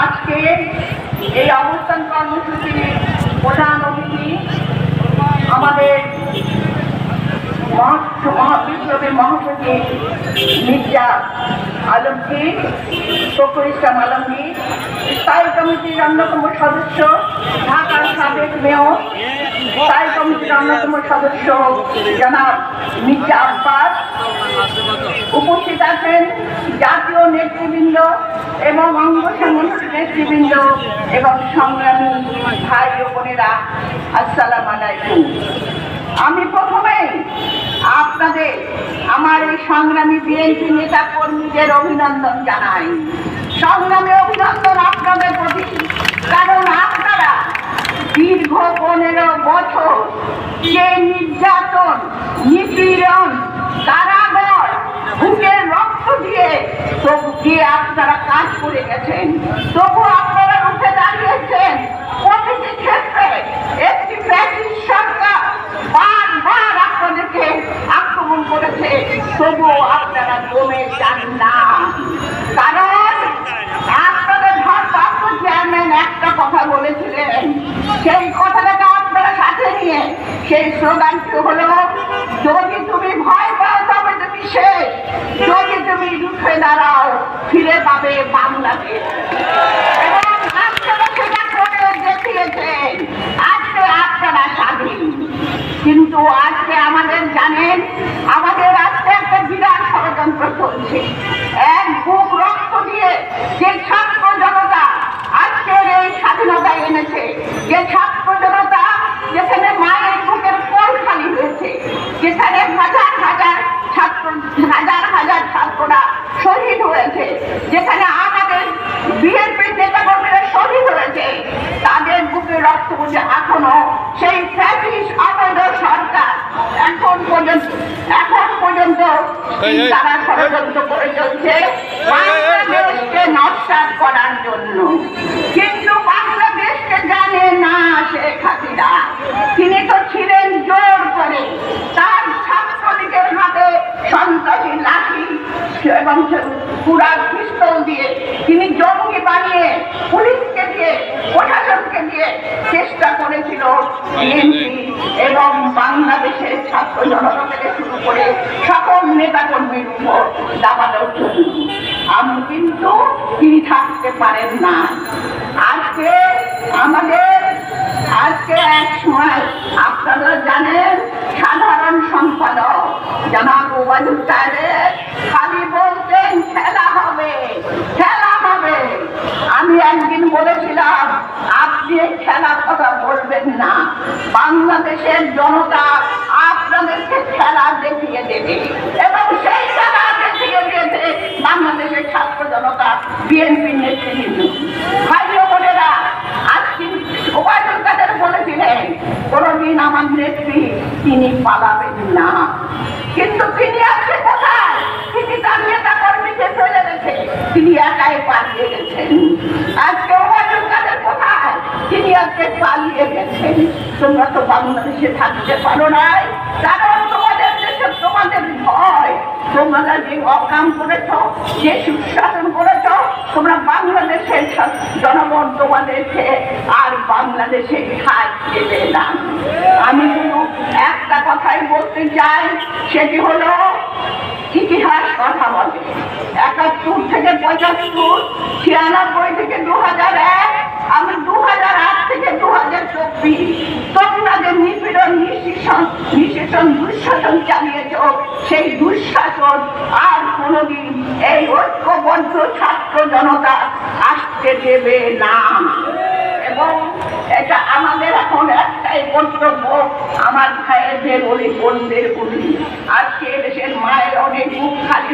আজকে এই অবস্থান কর্মসূচির প্রধান অতিথি আমাদের মহা- মহাবিপ্লবের মহাসচিব মির্জা আলমগীর ফখরুল ইসলাম আলমগীর স্থায়ী কমিটির অন্যতম সদস্য ঢাকার সাবেক মেয়র স্থায়ী কমিটির অন্যতম সদস্য জনাব মির্জা আব্বাস উপস্থিত আছেন নেতৃবৃন্দ এবং অঙ্গ সংগঠনের নেতৃবৃন্দ এবং সংগ্রামী ভাই ও বোনেরা, আসসালাম আলাইকুম। আমি প্রথমেই আপনাদের আমার এই সংগ্রামী বিএনপি নেতা কর্মীদের অভিনন্দন জানাই। সংগ্রামী অভিনন্দন আপনাদের প্রতি, কারণ আপনারা দীর্ঘ পনেরো বছর যে নির্যাতন, নিপীড়ন তবু দিয়ে আপনারা কাজ করে গেছেন, তবু আপনারা উঠে দাঁড়িয়েছেন। প্রতিটি ক্ষেত্রে একটি ব্যাটিং সরকার বারবার আপনাদেরকে আক্রমণ করেছে, তবুও আপনারা দমে যান না। কারণ আপনাদের ভারপ্রাপ্ত চেয়ারম্যান একটা কথা বলেছিলেন, সেই কথাটাকে আপনারা সাথে নিয়ে সেই স্লোগানটি হলো, যদি তুমি ভয় পাও তবে তুমি শেষ, যদি তুমি রুখে দাঁড়াও বাংলাদেশ। আজকে আপনারা স্বাধীন। কিন্তু আজকে আমাদের জানেন বুঝে এখনও সেই ফ্যাসিস অবৈধ সরকার। এখন পর্যন্ত এখন পর্যন্ত তারা ষড়যন্ত্র করে চলছে বাংলাদেশকে নস্বাত করার জন্য কিন্তু বাংলাদেশকে জানে না শেখ হাসিনা তিনি তো ছিলেন জোর করে তার ছাত্রলীগের হাতে সন্ত্রাসী লাঠি এবং পুরা পিস্তল দিয়ে তিনি জঙ্গি বানিয়ে পুলিশকে দিয়ে প্রশাসনকে দিয়ে চেষ্টা করেছিল বিএনপি এবং বাংলাদেশের ছাত্র জনতা থেকে শুরু করে সকল নেতা কর্মীর উপর দাবানোর আমি কিন্তু তিনি থাকতে পারেন না। আজকে আমাদের, আজকে এক সময় আপনারা জানেন, সাধারণ সম্পাদক জানাব ওবায়দুল খালি বলতেন, খেলা হবে খেলা হবে। আমি একদিন বলেছিলাম, আপনি খেলার কথা বলবেন না। বাংলাদেশের জনতা আপনাদেরকে খেলা দেখিয়ে দেবে। এবং সেই খেলা দেখিয়ে দিয়েছে বাংলাদেশের ছাত্র জনতা, বিএনপি নেতৃবৃন্দ। কোনদিন আমার নেত্রী তিনি পালাবেন না। কিন্তু তিনি আজকে কোথায়? তিনি তার নেতা কর্মীকে চলে গেছে তিনি একাই পালিয়ে গেছেন। আজকে কোথায়? তিনি আজকে পালিয়ে গেছেন। তোমরা তো বাংলাদেশে থাকতে পারো নাই। কারণ তোমাদের দেশে তোমাদের ভয়। তোমরা যে অকাম করেছ, যে সুশাসন করেছ, তোমরা বাংলাদেশের জনগণ তোমাদেরকে আর বাংলাদেশে ঠাই দেবে না। আমি শুধু একটা কথাই বলতে চাই, সেটি হলো, ইতিহাস কথা বলে। একাত্তর থেকে পঁচাত্তর, ছিয়ানব্বই থেকে দু হাজার এক আমি দু হাজার আট থেকে দু হাজার চব্বিশ তোমরা যে নিপীড়ন নিঃশাসন নিঃশাসন দুঃশাসন চালিয়েছ সেই দুঃশাসন আর কোনোদিন এই ঐক্যবদ্ধ ছাত্র জনতা আসতে দেবে না। এবং এটা আমাদের এখন একটাই কর্তব্য, আমার ভাইয়েদের বলি বোনদের বলি আজকে দেশের মায়ের অনেক মুখ খালি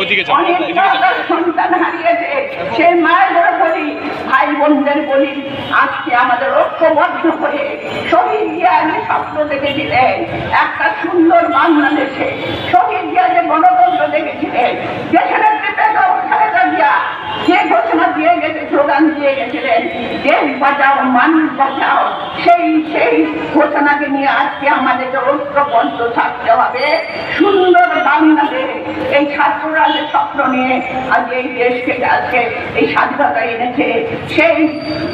ওদিকে। সন্তান সন্তান হারিয়েছে। সেই মায়েদের বলি ভাই বোনদের বলি আজকে আমাদের ঐক্যবদ্ধ হয়ে শহীদ জিয়া যে স্বপ্ন দেখেছিলেন। একটা সুন্দর বাংলাদেশে শহীদ জিয়া যে গণতন্ত্র দেখেছিলেন। খালেদা যে ঘোষণা দিয়ে গেছে স্লোগান দিয়ে গেছিলেন দেশ বাঁচাও মানুষ বাঁচাও। সেই সেই সেই ঘোষণাকে নিয়ে আজকে আমাদেরকে ঐক্যবদ্ধ থাকতে হবে সুন্দর বাংলাদেশ এই ছাত্ররা যে স্বপ্ন নিয়ে আজ এই দেশকে আজকে এই স্বাধীনতা এনেছে, সেই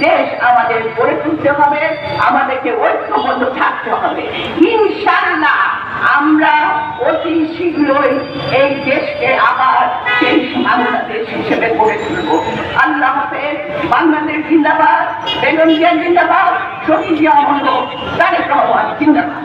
দেশ আমাদের গড়ে তুলতে হবে, আমাদেরকে ঐক্যবদ্ধ থাকতে হবে। ইনশাল্লাহ আমরা অতি শীঘ্রই এই দেশকে আবার সেই বাংলাদেশ হিসেবে গড়ে তুলব। আল্লাহ বাংলাদেশ জিন্দাবাদ, বেগম জিয়া জিন্দাবাদ শহীদ জিয়া অমর তারেক রহমান জিন্দাবাদ।